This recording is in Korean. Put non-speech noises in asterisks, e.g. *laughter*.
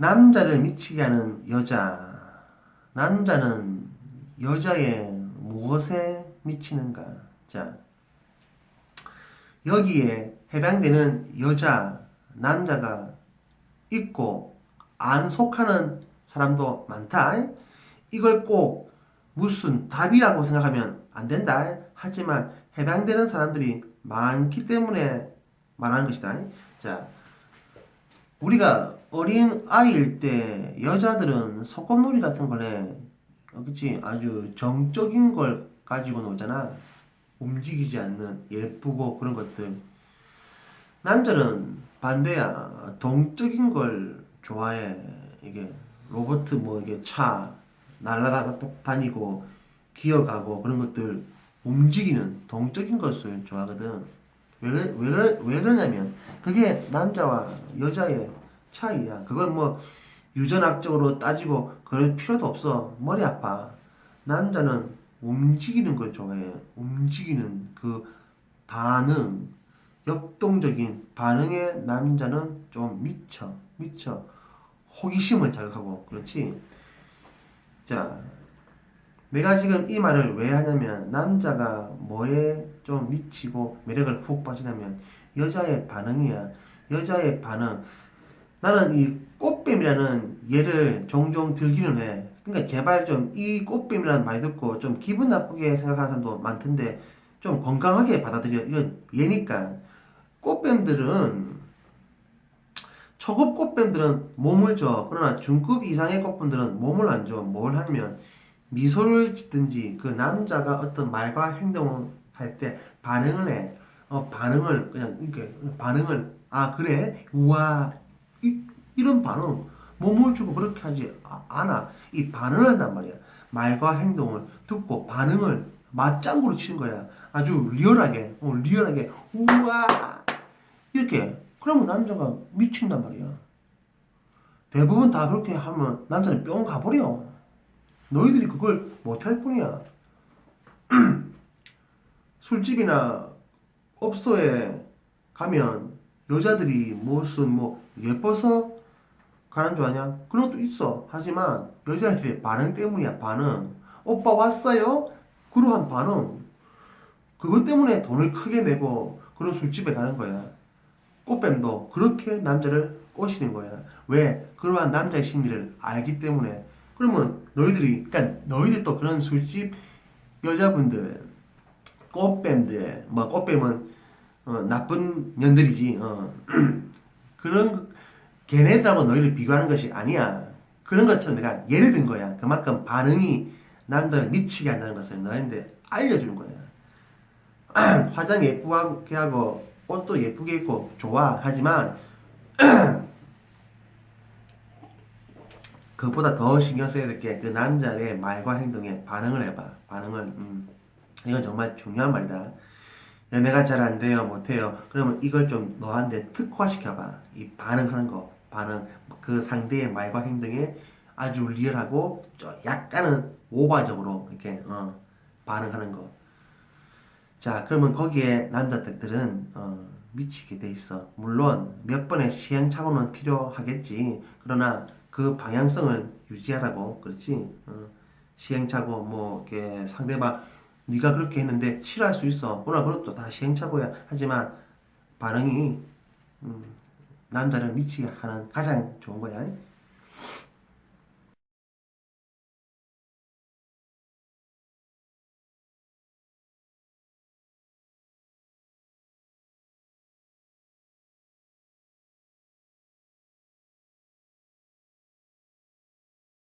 남자를 미치게 하는 여자. 남자는 여자의 무엇에 미치는가? 자, 여기에 해당되는 여자, 남자가 있고 안 속하는 사람도 많다. 이걸 꼭 무슨 답이라고 생각하면 안 된다. 하지만 해당되는 사람들이 많기 때문에 말하는 것이다. 자, 우리가 어린 아이일 때 여자들은 소꿉놀이 같은 걸 해. 어, 그치? 아주 정적인 걸 가지고 놀잖아. 움직이지 않는 예쁘고 그런 것들. 남자는 반대야. 동적인 걸 좋아해. 이게 로봇 뭐 이게 차 날아다니고 기어가고 그런 것들 움직이는 동적인 것을 좋아하거든. 왜, 왜, 왜 그러냐면 그게 남자와 여자의 차이야. 그건 뭐 유전학적으로 따지고 그럴 필요도 없어. 머리 아파. 남자는 움직이는 걸 좋아해. 움직이는 그 반응, 역동적인 반응에 남자는 좀 미쳐. 미쳐. 호기심을 자극하고. 그렇지? 자, 내가 지금 이 말을 왜 하냐면 남자가 뭐에 좀 미치고 매력을 푹 빠지냐면 여자의 반응이야. 여자의 반응. 나는 이 꽃뱀이라는 예를 종종 들기는 해. 그러니까 제발 좀 이 꽃뱀이라는 말 듣고 좀 기분 나쁘게 생각하는 사람도 많던데 좀 건강하게 받아들여. 이거 예니까. 꽃뱀들은 초급 꽃뱀들은 몸을 줘. 그러나 중급 이상의 꽃뱀들은 몸을 안 줘. 뭘 하냐면 미소를 짓든지 그 남자가 어떤 말과 행동을 할 때 반응을 해. 어, 반응을 그냥 이렇게 반응을 아 그래 우와 이, 이런 반응 몸을 주고 그렇게 하지 아- 않아. 이 반응을 한단 말이야. 말과 행동을 듣고 반응을 맞장구로 치는 거야. 아주 리얼하게, 어, 리얼하게 우와 이렇게. 그러면 남자가 미친단 말이야. 대부분 다 그렇게 하면 남자는 뿅 가버려. 너희들이 그걸 못할 뿐이야. *clears throat* 술집이나 업소에 가면 여자들이 무슨 뭐 예뻐서 가는 줄 아냐? 그런 것도 있어. 하지만 여자들의 반응 때문이야. 반응. 오빠 왔어요? 그러한 반응. 그것 때문에 돈을 크게 내고 그런 술집에 가는 거야. 꽃뱀도 그렇게 남자를 꼬시는 거야. 왜? 그러한 남자의 심리를 알기 때문에. 그러면 너희들이, 그러니까 너희들 또 그런 술집 여자분들, 꽃뱀들, 뭐 꽃뱀은 어, 나쁜 년들이지. 어. *clears throat* 그런 걔네들하고 너희를 비교하는 것이 아니야. 그런 것처럼 내가 예를 든 거야. 그만큼 반응이 남자를 미치게 한다는 것을 너희한테 알려주는 거야. *clears throat* 화장 예쁘게 하고 옷도 예쁘게 입고 좋아 하지만 *clears throat* 그것보다 더 신경 써야 될 게 그 남자의 말과 행동에 반응을 해봐. 반응을 음. 이건 정말 중요한 말이다. 야, 내가 잘 안 돼요, 못해요. 그러면 이걸 좀 너한테 특화시켜봐. 이 반응하는 거, 반응. 그 상대의 말과 행동에 아주 리얼하고 좀 약간은 오바적으로 이렇게 어, 반응하는 거. 자, 그러면 거기에 남자들은 어, 미치게 돼 있어. 물론 몇 번의 시행착오는 필요하겠지. 그러나 그 방향성을 유지하라고, 그렇지? 어, 시행착오, 뭐 이렇게 상대방 네가 그렇게 했는데 싫어할 수 있어. 그러나 그것도 다 시행착오야. 하지만 반응이 음, 남자를 미치게 하는 가장 좋은 거야.